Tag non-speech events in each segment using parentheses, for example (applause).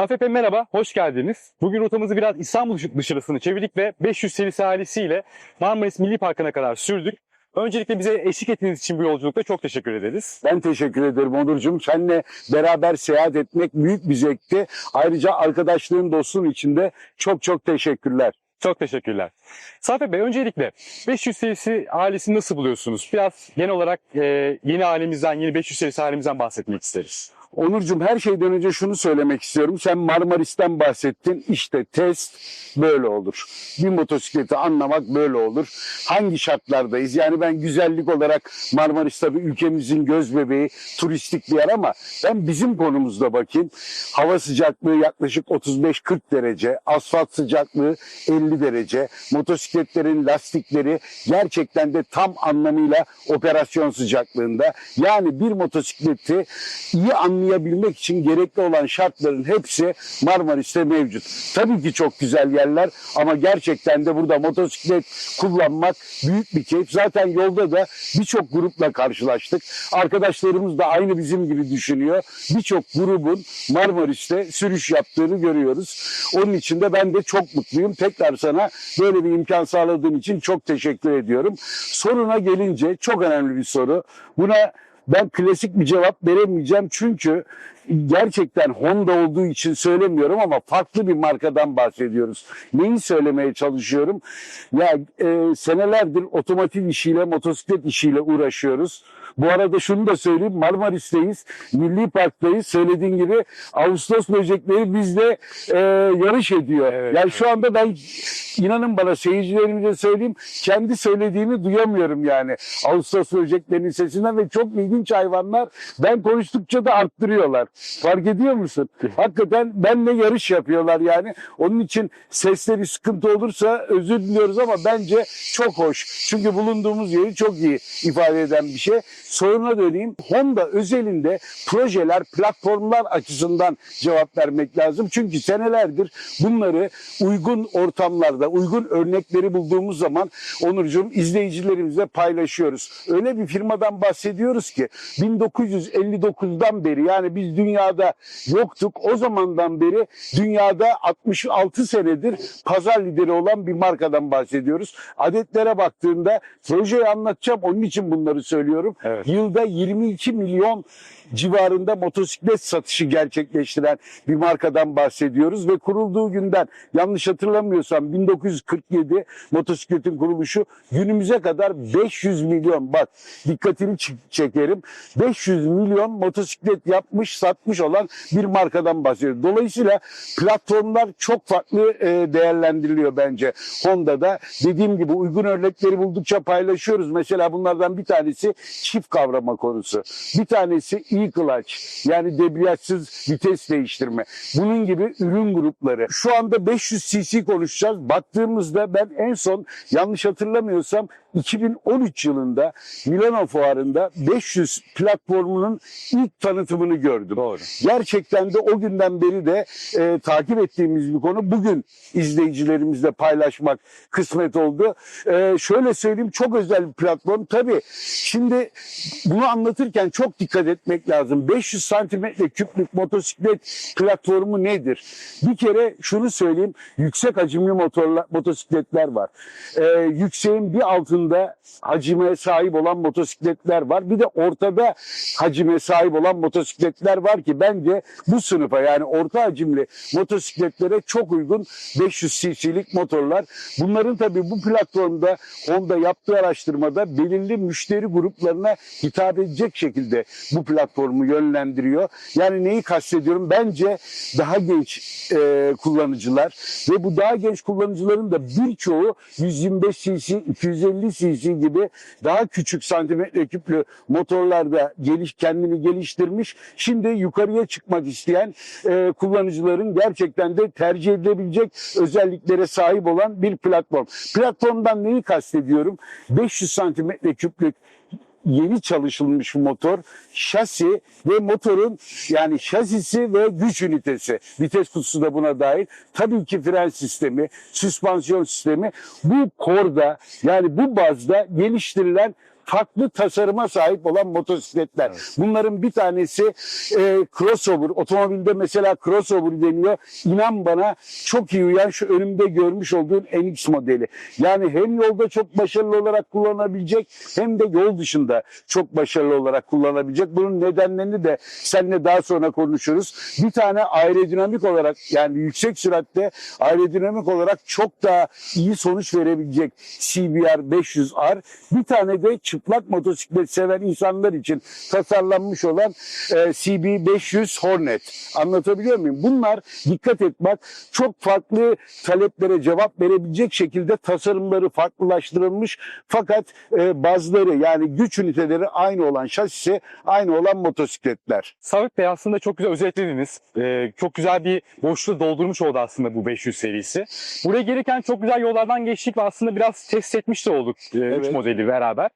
Safepe merhaba, hoş geldiniz. Bugün rotamızı biraz İstanbul dışarısını çevirdik ve 500 serisi ailesiyle Marmaris Milli Parkı'na kadar sürdük. Öncelikle bize eşlik ettiğiniz için bu yolculukta çok teşekkür ederiz. Ben teşekkür ederim Onurcuğum. Seninle beraber seyahat etmek büyük bir zevkti. Ayrıca arkadaşlığın, dostluğun içinde çok çok teşekkürler. Çok teşekkürler. Safet Bey öncelikle 500 serisi ailesini nasıl buluyorsunuz? Biraz genel olarak e, yeni ailemizden, yeni 500 serisi ailemizden bahsetmek isteriz. Onurcuğum her şeyden önce şunu söylemek istiyorum. Sen Marmaris'ten bahsettin. İşte test böyle olur. Bir motosikleti anlamak böyle olur. Hangi şartlardayız? Yani ben güzellik olarak Marmaris tabii ülkemizin göz bebeği, turistik bir yer ama ben bizim konumuzda bakayım. Hava sıcaklığı yaklaşık 35-40 derece, asfalt sıcaklığı 50 derece, motosikletlerin lastikleri gerçekten de tam anlamıyla operasyon sıcaklığında. Yani bir motosikleti iyi anlayabilmek için gerekli olan şartların hepsi Marmaris'te mevcut. Tabii ki çok güzel yerler ama gerçekten de burada motosiklet kullanmak büyük bir keyif. Zaten yolda da birçok grupla karşılaştık. Arkadaşlarımız da aynı bizim gibi düşünüyor. Birçok grubun Marmaris'te sürüş yaptığını görüyoruz. Onun için de ben de çok mutluyum. Tekrar sana böyle bir imkan sağladığın için çok teşekkür ediyorum. Soruna gelince çok önemli bir soru. Buna ben klasik bir cevap veremeyeceğim çünkü gerçekten Honda olduğu için söylemiyorum ama farklı bir markadan bahsediyoruz. Neyi söylemeye çalışıyorum? Ya e, senelerdir otomotiv işiyle, motosiklet işiyle uğraşıyoruz. Bu arada şunu da söyleyeyim Marmaris'teyiz, Milli Park'tayız. Söylediğin gibi Ağustos böcekleri bizle e, yarış ediyor. Evet, yani şu anda ben inanın bana seyircilerimize söyleyeyim kendi söylediğini duyamıyorum yani. Ağustos böceklerinin sesinden ve çok ilginç hayvanlar ben konuştukça da arttırıyorlar. Fark ediyor musun? Hakikaten benle yarış yapıyorlar yani. Onun için sesle bir sıkıntı olursa özür diliyoruz ama bence çok hoş. Çünkü bulunduğumuz yeri çok iyi ifade eden bir şey. Soruna döneyim. Honda özelinde projeler, platformlar açısından cevap vermek lazım. Çünkü senelerdir bunları uygun ortamlarda, uygun örnekleri bulduğumuz zaman Onurcuğum izleyicilerimizle paylaşıyoruz. Öyle bir firmadan bahsediyoruz ki 1959'dan beri yani biz dünyada yoktuk. O zamandan beri dünyada 66 senedir pazar lideri olan bir markadan bahsediyoruz. Adetlere baktığında projeyi anlatacağım. Onun için bunları söylüyorum. Evet. Yılda 22 milyon civarında motosiklet satışı gerçekleştiren bir markadan bahsediyoruz ve kurulduğu günden yanlış hatırlamıyorsam 1947 motosikletin kuruluşu günümüze kadar 500 milyon bak dikkatini çekerim 500 milyon motosiklet yapmış satmış olan bir markadan bahsediyoruz. Dolayısıyla platformlar çok farklı e, değerlendiriliyor bence Honda'da. Dediğim gibi uygun örnekleri buldukça paylaşıyoruz. Mesela bunlardan bir tanesi çift kavrama konusu. Bir tanesi e-clutch yani debriyajsız vites değiştirme. Bunun gibi ürün grupları. Şu anda 500 cc konuşacağız. Baktığımızda ben en son yanlış hatırlamıyorsam 2013 yılında Milano fuarında 500 platformunun ilk tanıtımını gördüm. Doğru. Gerçekten de o günden beri de e, takip ettiğimiz bir konu. Bugün izleyicilerimizle paylaşmak kısmet oldu. E, şöyle söyleyeyim çok özel bir platform. Tabii şimdi bunu anlatırken çok dikkat etmek lazım. 500 santimetre küplük motosiklet platformu nedir? Bir kere şunu söyleyeyim. Yüksek hacimli motorlar, motosikletler var. E, yükseğin bir altında hacime sahip olan motosikletler var. Bir de ortada hacime sahip olan motosikletler var ki bence bu sınıfa yani orta hacimli motosikletlere çok uygun 500 cc'lik motorlar. Bunların tabii bu platformda Honda yaptığı araştırmada belirli müşteri gruplarına hitap edecek şekilde bu platformu yönlendiriyor. Yani neyi kastediyorum? Bence daha genç e, kullanıcılar ve bu daha genç kullanıcıların da birçoğu 125 cc, 250 cc gibi daha küçük santimetre küplü motorlarda geliş, kendini geliştirmiş. Şimdi yukarıya çıkmak isteyen e, kullanıcıların gerçekten de tercih edilebilecek özelliklere sahip olan bir platform. Platformdan neyi kastediyorum? 500 santimetre küplük yeni çalışılmış motor, şasi ve motorun yani şasisi ve güç ünitesi. Vites kutusu da buna dahil. Tabii ki fren sistemi, süspansiyon sistemi bu korda yani bu bazda geliştirilen farklı tasarıma sahip olan motosikletler. Bunların bir tanesi e, crossover. Otomobilde mesela crossover deniyor. İnan bana çok iyi uyan şu önümde görmüş olduğun NX modeli. Yani hem yolda çok başarılı olarak kullanabilecek hem de yol dışında çok başarılı olarak kullanabilecek. Bunun nedenlerini de seninle daha sonra konuşuruz. Bir tane aerodinamik olarak yani yüksek süratte aerodinamik olarak çok daha iyi sonuç verebilecek CBR 500R. Bir tane de çıplak motosiklet seven insanlar için tasarlanmış olan e, CB 500 Hornet. Anlatabiliyor muyum? Bunlar dikkat et bak çok farklı taleplere cevap verebilecek şekilde tasarımları farklılaştırılmış fakat e, bazıları yani güç üniteleri aynı olan şasisi aynı olan motosikletler. Sabit Bey aslında çok güzel özetlediniz. Ee, çok güzel bir boşluğu doldurmuş oldu aslında bu 500 serisi. Buraya gelirken çok güzel yollardan geçtik ve aslında biraz test etmiş de olduk 3 Evet. modeli beraber.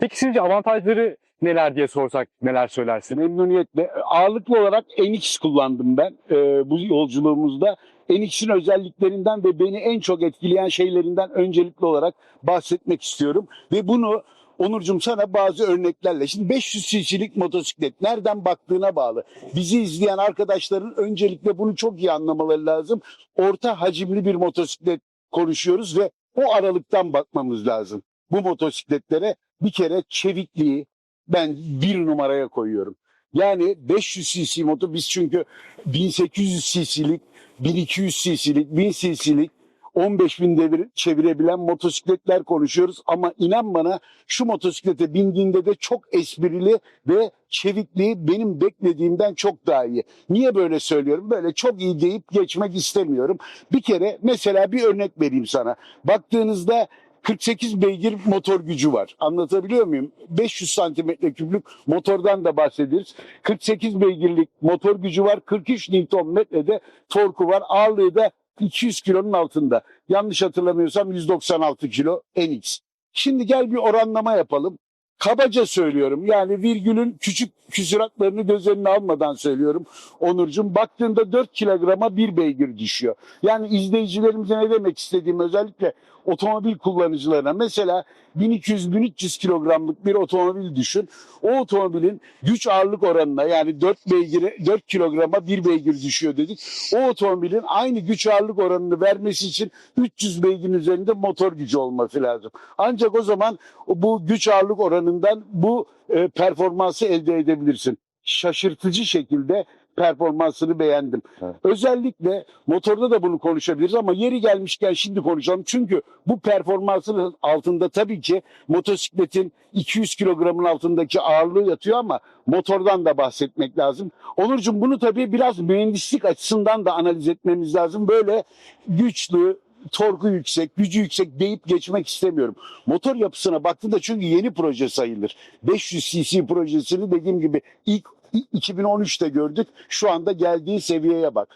Peki sizce avantajları neler diye sorsak neler söylersiniz? Memnuniyetle. Ağırlıklı olarak NX kullandım ben e, bu yolculuğumuzda. NX'in özelliklerinden ve beni en çok etkileyen şeylerinden öncelikli olarak bahsetmek istiyorum. Ve bunu Onurcuğum sana bazı örneklerle. Şimdi 500 cc'lik motosiklet nereden baktığına bağlı. Bizi izleyen arkadaşların öncelikle bunu çok iyi anlamaları lazım. Orta hacimli bir motosiklet konuşuyoruz ve o aralıktan bakmamız lazım. Bu motosikletlere bir kere çevikliği ben bir numaraya koyuyorum. Yani 500 cc motor biz çünkü 1800 cc'lik, 1200 cc'lik, 1000 cc'lik 15 bin devir çevirebilen motosikletler konuşuyoruz ama inan bana şu motosiklete bindiğinde de çok esprili ve çevikliği benim beklediğimden çok daha iyi. Niye böyle söylüyorum? Böyle çok iyi deyip geçmek istemiyorum. Bir kere mesela bir örnek vereyim sana. Baktığınızda 48 beygir motor gücü var. Anlatabiliyor muyum? 500 santimetre küplük motordan da bahsederiz. 48 beygirlik motor gücü var. 43 Nm de torku var. Ağırlığı da 200 kilonun altında. Yanlış hatırlamıyorsam 196 kilo NX. Şimdi gel bir oranlama yapalım. Kabaca söylüyorum yani virgülün küçük küsuratlarını göz önüne almadan söylüyorum. Onurcuğum baktığında 4 kilograma bir beygir düşüyor. Yani izleyicilerimize ne demek istediğim özellikle otomobil kullanıcılarına mesela 1200-1300 kilogramlık bir otomobil düşün. O otomobilin güç ağırlık oranına yani 4 beygire 4 kilograma bir beygir düşüyor dedik. O otomobilin aynı güç ağırlık oranını vermesi için 300 beygirin üzerinde motor gücü olması lazım. Ancak o zaman bu güç ağırlık oranından bu e, performansı elde edebilirsin. Şaşırtıcı şekilde performansını beğendim. Evet. Özellikle motorda da bunu konuşabiliriz ama yeri gelmişken şimdi konuşalım. Çünkü bu performansın altında tabii ki motosikletin 200 kilogramın altındaki ağırlığı yatıyor ama motordan da bahsetmek lazım. Onurcuğum bunu tabii biraz mühendislik açısından da analiz etmemiz lazım. Böyle güçlü, torku yüksek, gücü yüksek deyip geçmek istemiyorum. Motor yapısına baktığında çünkü yeni proje sayılır. 500 cc projesini dediğim gibi ilk 2013'te gördük. Şu anda geldiği seviyeye bak.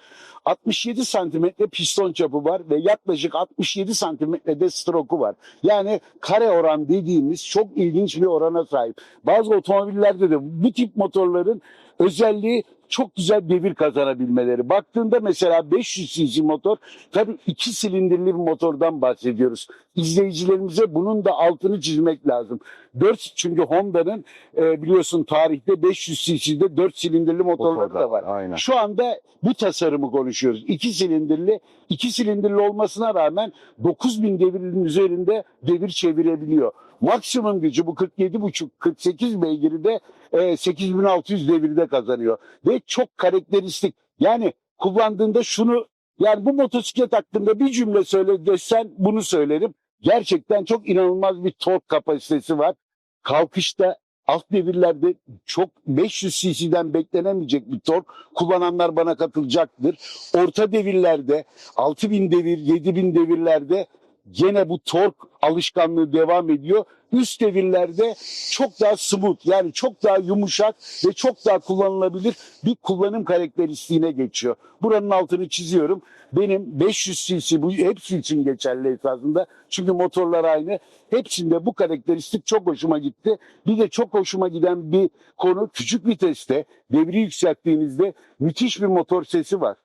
67 santimetre piston çapı var ve yaklaşık 67 santimetre de stroku var. Yani kare oran dediğimiz çok ilginç bir orana sahip. Bazı otomobillerde de bu tip motorların özelliği çok güzel devir kazanabilmeleri. Baktığında mesela 500 cc motor tabii iki silindirli bir motordan bahsediyoruz. İzleyicilerimize bunun da altını çizmek lazım. 4 çünkü Honda'nın e, biliyorsun tarihte 500 cc'de 4 silindirli motorları da var. Aynen. Şu anda bu tasarımı konuşuyoruz. İki silindirli, iki silindirli olmasına rağmen 9000 devirin üzerinde devir çevirebiliyor. Maksimum gücü bu 47,5-48 beygiri de e, 8600 devirde kazanıyor. Ve çok karakteristik. Yani kullandığında şunu yani bu motosiklet hakkında bir cümle söyle desen bunu söylerim. Gerçekten çok inanılmaz bir tork kapasitesi var. Kalkışta alt devirlerde çok 500 cc'den beklenemeyecek bir tork. Kullananlar bana katılacaktır. Orta devirlerde 6000 devir, 7000 devirlerde gene bu tork alışkanlığı devam ediyor. Üst devirlerde çok daha smooth yani çok daha yumuşak ve çok daha kullanılabilir bir kullanım karakteristiğine geçiyor. Buranın altını çiziyorum. Benim 500 cc bu hepsi için geçerli esasında. Çünkü motorlar aynı. Hepsinde bu karakteristik çok hoşuma gitti. Bir de çok hoşuma giden bir konu küçük viteste devri yükselttiğinizde müthiş bir motor sesi var.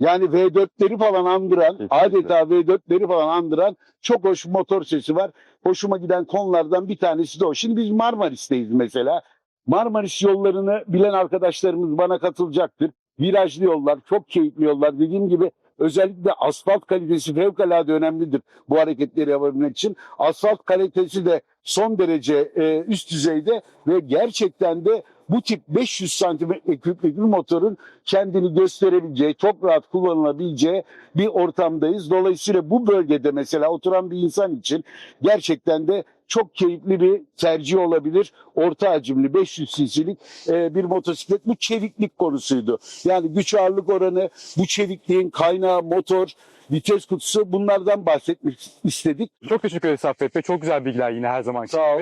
Yani V4'leri falan andıran, Kesinlikle. adeta V4'leri falan andıran çok hoş motor sesi var. Hoşuma giden konulardan bir tanesi de o. Şimdi biz Marmaris'teyiz mesela. Marmaris yollarını bilen arkadaşlarımız bana katılacaktır. Virajlı yollar, çok keyifli yollar. Dediğim gibi özellikle asfalt kalitesi fevkalade önemlidir bu hareketleri yapabilmek için. Asfalt kalitesi de son derece e, üst düzeyde ve gerçekten de bu tip 500 santimetre küplük bir motorun kendini gösterebileceği, çok rahat kullanılabileceği bir ortamdayız. Dolayısıyla bu bölgede mesela oturan bir insan için gerçekten de çok keyifli bir tercih olabilir. Orta hacimli 500 cc'lik e, bir motosiklet. Bu çeviklik konusuydu. Yani güç ağırlık oranı, bu çevikliğin kaynağı, motor, vites kutusu bunlardan bahsetmek istedik. Çok teşekkür ederiz Saffet Bey. Çok güzel bilgiler yine her zaman Sağ ol.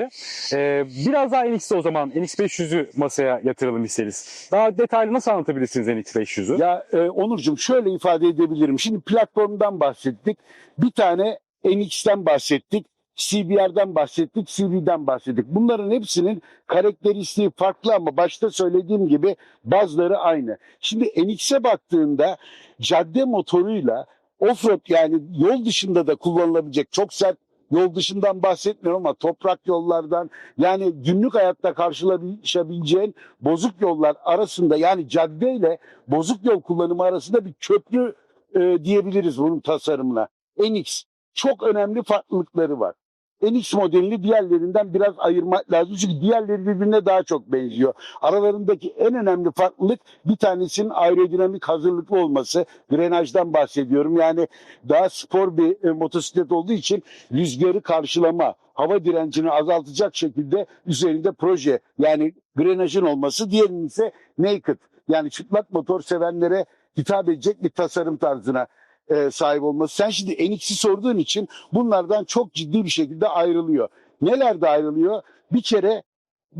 Ee, biraz daha NX'de o zaman NX500'ü masaya yatıralım isteriz. Daha detaylı nasıl anlatabilirsiniz NX500'ü? Ya e, Onurcuğum şöyle ifade edebilirim. Şimdi platformdan bahsettik. Bir tane NX'ten bahsettik. CBR'dan bahsettik, CB'den bahsettik. Bunların hepsinin karakteristiği farklı ama başta söylediğim gibi bazıları aynı. Şimdi NX'e baktığında cadde motoruyla offroad yani yol dışında da kullanılabilecek çok sert yol dışından bahsetmiyorum ama toprak yollardan yani günlük hayatta karşılaşabileceğin bozuk yollar arasında yani caddeyle bozuk yol kullanımı arasında bir köprü e, diyebiliriz bunun tasarımına. NX çok önemli farklılıkları var. NX modelini diğerlerinden biraz ayırmak lazım. Çünkü diğerleri birbirine daha çok benziyor. Aralarındaki en önemli farklılık bir tanesinin aerodinamik hazırlıklı olması. Grenajdan bahsediyorum. Yani daha spor bir e, motosiklet olduğu için rüzgarı karşılama, hava direncini azaltacak şekilde üzerinde proje yani grenajın olması. Diğerinin ise naked yani çıplak motor sevenlere hitap edecek bir tasarım tarzına e, sahip olması. Sen şimdi NX'i sorduğun için bunlardan çok ciddi bir şekilde ayrılıyor. Nelerde ayrılıyor? Bir kere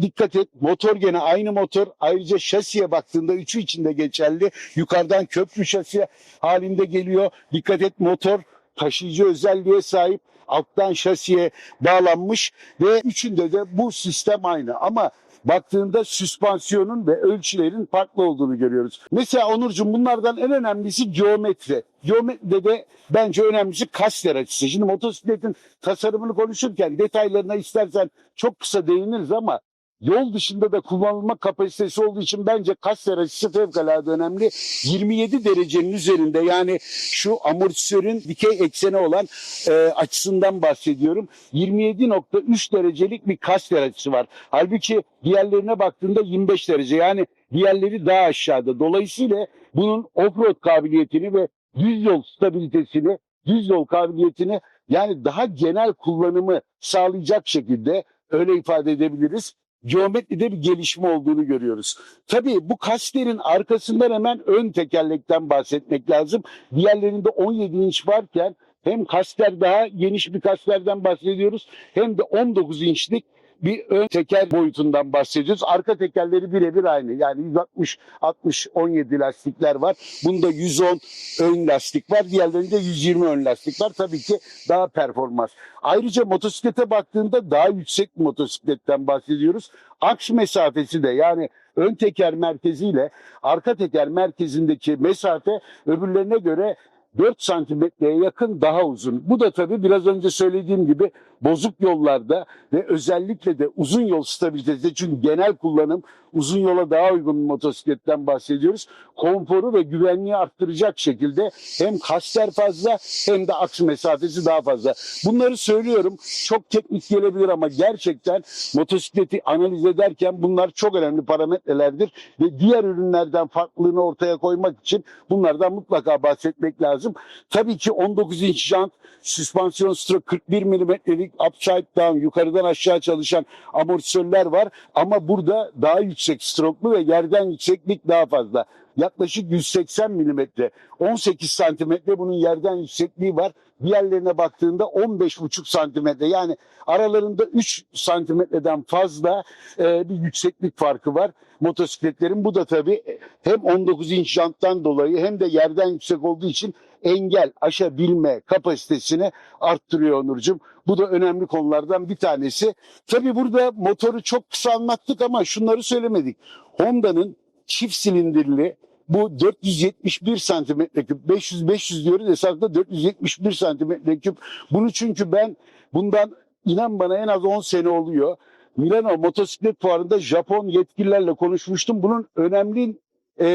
dikkat et motor gene aynı motor. Ayrıca şasiye baktığında üçü içinde geçerli. Yukarıdan köprü şasi halinde geliyor. Dikkat et motor taşıyıcı özelliğe sahip. Alttan şasiye bağlanmış ve üçünde de bu sistem aynı. Ama baktığında süspansiyonun ve ölçülerin farklı olduğunu görüyoruz. Mesela Onurcuğum bunlardan en önemlisi geometri. Geometride de bence önemlisi kaster açısı. Şimdi motosikletin tasarımını konuşurken detaylarına istersen çok kısa değiniriz ama yol dışında da kullanılma kapasitesi olduğu için bence kaster açısı fevkalade önemli. 27 derecenin üzerinde yani şu amortisörün dikey ekseni olan e, açısından bahsediyorum. 27.3 derecelik bir kaster açısı var. Halbuki diğerlerine baktığında 25 derece yani diğerleri daha aşağıda. Dolayısıyla bunun off-road kabiliyetini ve düz yol stabilitesini, düz yol kabiliyetini yani daha genel kullanımı sağlayacak şekilde öyle ifade edebiliriz. Geometride bir gelişme olduğunu görüyoruz. Tabii bu kaslerin arkasından hemen ön tekerlekten bahsetmek lazım. Diğerlerinde 17 inç varken hem kasler daha geniş bir kaslerden bahsediyoruz hem de 19 inçlik bir ön teker boyutundan bahsediyoruz. Arka tekerleri birebir aynı. Yani 160 60 17 lastikler var. Bunda 110 ön lastik var. Diğerlerinde 120 ön lastik var. Tabii ki daha performans. Ayrıca motosiklete baktığında daha yüksek motosikletten bahsediyoruz. Aks mesafesi de yani ön teker merkeziyle arka teker merkezindeki mesafe öbürlerine göre 4 santimetreye yakın daha uzun. Bu da tabii biraz önce söylediğim gibi bozuk yollarda ve özellikle de uzun yol stabilitesi çünkü genel kullanım uzun yola daha uygun motosikletten bahsediyoruz. Konforu ve güvenliği arttıracak şekilde hem kaslar fazla hem de aks mesafesi daha fazla. Bunları söylüyorum. Çok teknik gelebilir ama gerçekten motosikleti analiz ederken bunlar çok önemli parametrelerdir ve diğer ürünlerden farklılığını ortaya koymak için bunlardan mutlaka bahsetmek lazım. Tabii ki 19 inç jant, süspansiyon stroke 41 milimetrelik upside down yukarıdan aşağı çalışan amortisörler var ama burada daha yüksek stroklu ve yerden yükseklik daha fazla. Yaklaşık 180 milimetre, 18 santimetre bunun yerden yüksekliği var. Diğerlerine baktığında 15,5 santimetre yani aralarında 3 santimetreden fazla e, bir yükseklik farkı var motosikletlerin. Bu da tabii hem 19 inç janttan dolayı hem de yerden yüksek olduğu için engel aşabilme kapasitesini arttırıyor Onurcuğum. Bu da önemli konulardan bir tanesi. Tabii burada motoru çok kısa anlattık ama şunları söylemedik. Honda'nın çift silindirli bu 471 santimetre küp 500 500 diyoruz esasında 471 santimetre küp. Bunu çünkü ben bundan inan bana en az 10 sene oluyor. Milano motosiklet fuarında Japon yetkililerle konuşmuştum. Bunun önemli e,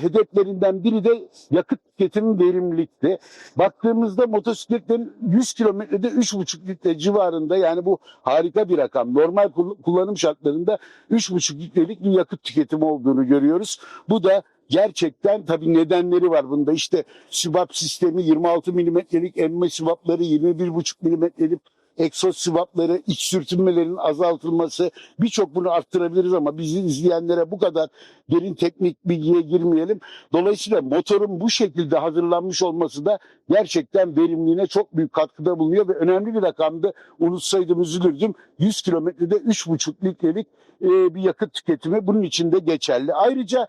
hedeflerinden biri de yakıt tüketimi verimlilikti. Baktığımızda motosikletlerin 100 kilometrede 3,5 litre civarında yani bu harika bir rakam. Normal kull- kullanım şartlarında 3,5 litrelik bir yakıt tüketimi olduğunu görüyoruz. Bu da gerçekten tabii nedenleri var bunda. İşte sübap sistemi 26 milimetrelik emme sübapları 21,5 milimetrelik egzoz sıvapları, iç sürtünmelerin azaltılması birçok bunu arttırabiliriz ama bizi izleyenlere bu kadar derin teknik bilgiye girmeyelim. Dolayısıyla motorun bu şekilde hazırlanmış olması da gerçekten verimliliğine çok büyük katkıda bulunuyor ve önemli bir rakamdı. Unutsaydım üzülürdüm. 100 kilometrede 3,5 litrelik bir yakıt tüketimi bunun için de geçerli. Ayrıca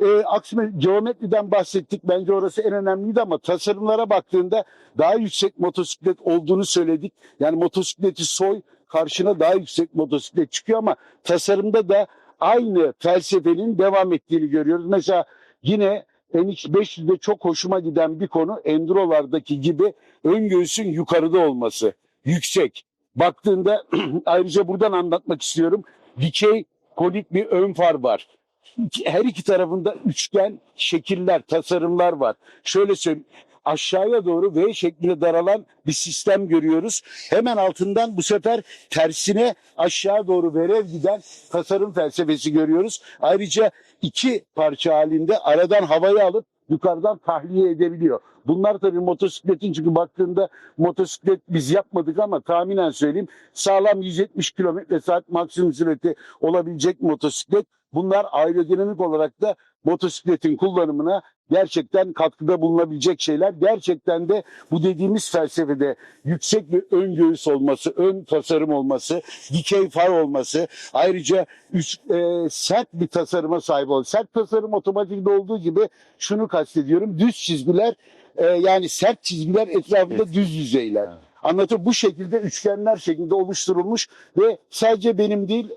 e, aksine geometriden bahsettik. Bence orası en önemliydi ama tasarımlara baktığında daha yüksek motosiklet olduğunu söyledik. Yani motosikleti soy karşına daha yüksek motosiklet çıkıyor ama tasarımda da aynı felsefenin devam ettiğini görüyoruz. Mesela yine NX500'de çok hoşuma giden bir konu Enduro'lardaki gibi ön göğsün yukarıda olması. Yüksek. Baktığında (clears throat) ayrıca buradan anlatmak istiyorum. Dikey konik bir ön far var her iki tarafında üçgen şekiller, tasarımlar var. Şöyle söyleyeyim aşağıya doğru V şeklinde daralan bir sistem görüyoruz. Hemen altından bu sefer tersine aşağı doğru verev giden tasarım felsefesi görüyoruz. Ayrıca iki parça halinde aradan havayı alıp yukarıdan tahliye edebiliyor. Bunlar tabii motosikletin çünkü baktığında motosiklet biz yapmadık ama tahminen söyleyeyim sağlam 170 kilometre saat maksimum sürati olabilecek motosiklet. Bunlar aerodinamik olarak da motosikletin kullanımına gerçekten katkıda bulunabilecek şeyler. Gerçekten de bu dediğimiz felsefede yüksek bir ön göğüs olması, ön tasarım olması, dikey far olması, ayrıca üç, e, sert bir tasarıma sahip olması. Sert tasarım otomatikte olduğu gibi şunu kastediyorum. Düz çizgiler e, yani sert çizgiler etrafında Evet. düz yüzeyler. Anlatıyor. Bu şekilde üçgenler şeklinde oluşturulmuş ve sadece benim değil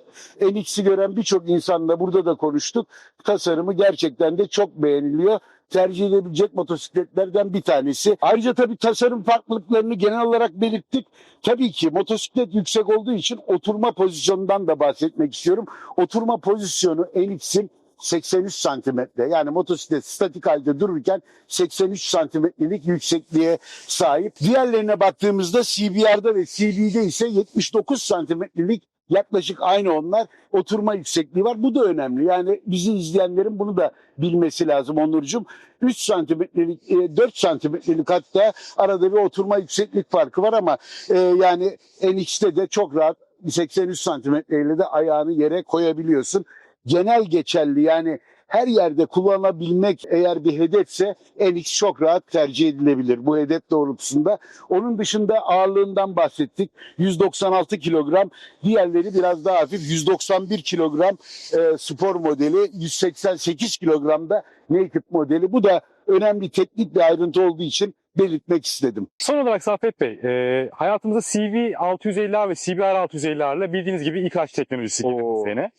NX'i gören birçok insanla burada da konuştuk. Tasarımı gerçekten de çok beğeniliyor. Tercih edebilecek motosikletlerden bir tanesi. Ayrıca tabii tasarım farklılıklarını genel olarak belirttik. Tabii ki motosiklet yüksek olduğu için oturma pozisyonundan da bahsetmek istiyorum. Oturma pozisyonu NX'in 83 santimetre yani motosiklet statik halde dururken 83 santimetrelik yüksekliğe sahip. Diğerlerine baktığımızda CBR'da ve CB'de ise 79 santimetrelik yaklaşık aynı onlar oturma yüksekliği var. Bu da önemli. Yani bizi izleyenlerin bunu da bilmesi lazım Onurcuğum. 3 santimetrelik, e, 4 santimetrelik hatta arada bir oturma yükseklik farkı var ama e, yani NX'te de çok rahat 83 santimetreyle de ayağını yere koyabiliyorsun genel geçerli yani her yerde kullanabilmek eğer bir hedefse NX çok rahat tercih edilebilir bu hedef doğrultusunda. Onun dışında ağırlığından bahsettik. 196 kilogram. Diğerleri biraz daha hafif. 191 kilogram e, spor modeli. 188 kilogramda naked modeli. Bu da önemli teknik bir ayrıntı olduğu için belirtmek istedim. Son olarak Saffet Bey, e, hayatımızda CV 650R ve CBR 650R'la bildiğiniz gibi ilk teknolojisi girdi bu sene.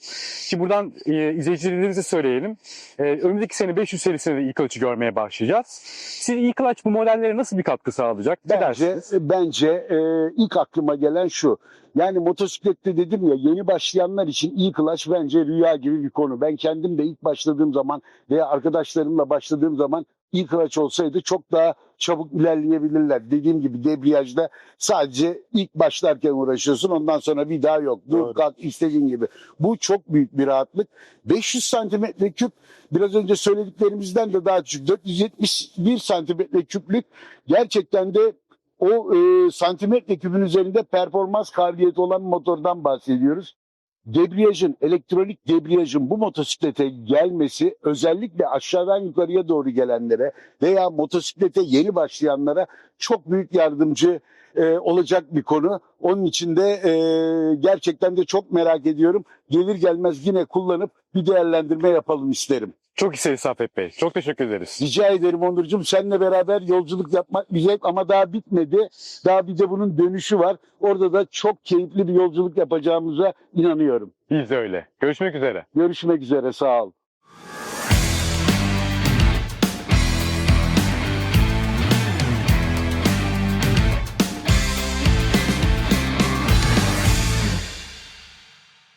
Şimdi buradan e, izleyicilerimize söyleyelim. E, önümüzdeki sene 500 serisinde de ilk açı görmeye başlayacağız. Siz ilk bu modellere nasıl bir katkı sağlayacak? Ne Bence, dersiniz? bence e, ilk aklıma gelen şu. Yani motosiklette dedim ya yeni başlayanlar için e-clutch bence rüya gibi bir konu. Ben kendim de ilk başladığım zaman veya arkadaşlarımla başladığım zaman e-clutch olsaydı çok daha çabuk ilerleyebilirler. Dediğim gibi debriyajda sadece ilk başlarken uğraşıyorsun ondan sonra bir daha yok. Dur Doğru. kalk istediğin gibi. Bu çok büyük bir rahatlık. 500 santimetre küp biraz önce söylediklerimizden de daha küçük. 471 santimetre küplük gerçekten de o e, santimetre küpün üzerinde performans kabiliyeti olan motordan bahsediyoruz. Debriyajın, elektronik debriyajın bu motosiklete gelmesi özellikle aşağıdan yukarıya doğru gelenlere veya motosiklete yeni başlayanlara çok büyük yardımcı e, olacak bir konu. Onun için de e, gerçekten de çok merak ediyorum. Gelir gelmez yine kullanıp bir değerlendirme yapalım isterim. Çok isteriz Saffet Bey. Çok teşekkür ederiz. Rica ederim Onurcuğum. Seninle beraber yolculuk yapmak zevk ama daha bitmedi. Daha bir de bunun dönüşü var. Orada da çok keyifli bir yolculuk yapacağımıza inanıyorum. Biz de öyle. Görüşmek üzere. Görüşmek üzere. Sağ ol.